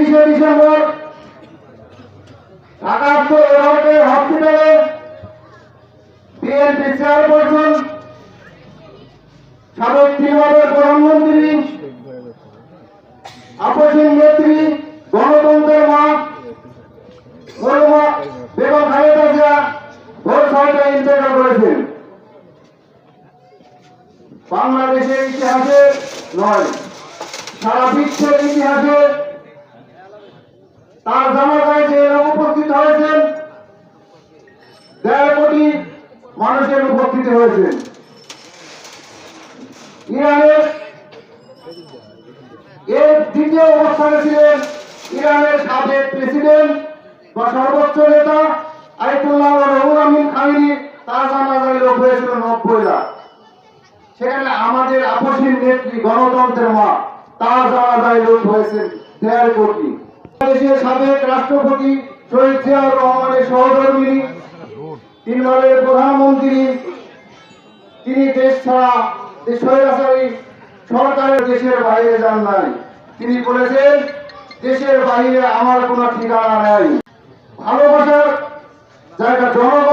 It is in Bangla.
ডিসেম্বর হসপিটালে বিএনপি চেয়ারপারসন সাবেক প্রধানমন্ত্রী নেত্রী, গণতন্ত্রের মা বেগম খালেদা জিয়া ইন্তেকাল করেছেন। বাংলাদেশের ইতিহাসে নয়, সারা বিশ্বের ইতিহাসে তার জানাজায় যে এরা উপস্থিত হয়েছেন। দেড় কোটি মানুষের উপস্থিত হয়েছেন। ইরানের এর দ্বিতীয় অবস্থানে ছিলেন ইরানের সাবেক প্রেসিডেন্ট বা সর্বোচ্চ নেতা আইতুল্লাহ রহুল আমিন খামিনি। তার জানাজায় লোক হয়েছিল নব্বই লাখ। সেখানে আমাদের আপসীর নেত্রী গণতন্ত্রের মা। তার জানাজায় লোক হয়েছেন দেড় কোটি। বাংলাদেশের সাবেক রাষ্ট্রপতি শহীদ জিয়াউর রহমানের সহধর্মিনী তিনবারের প্রধানমন্ত্রী, তিনি দেশ ছাড়া দেশের স্বৈরাচারী সরকারের দেশের বাইরে যান নাই। তিনি বলেছেন, দেশের বাইরে আমার কোনো ঠিকানা নাই। ভালোবাসার জায়গা জনগণ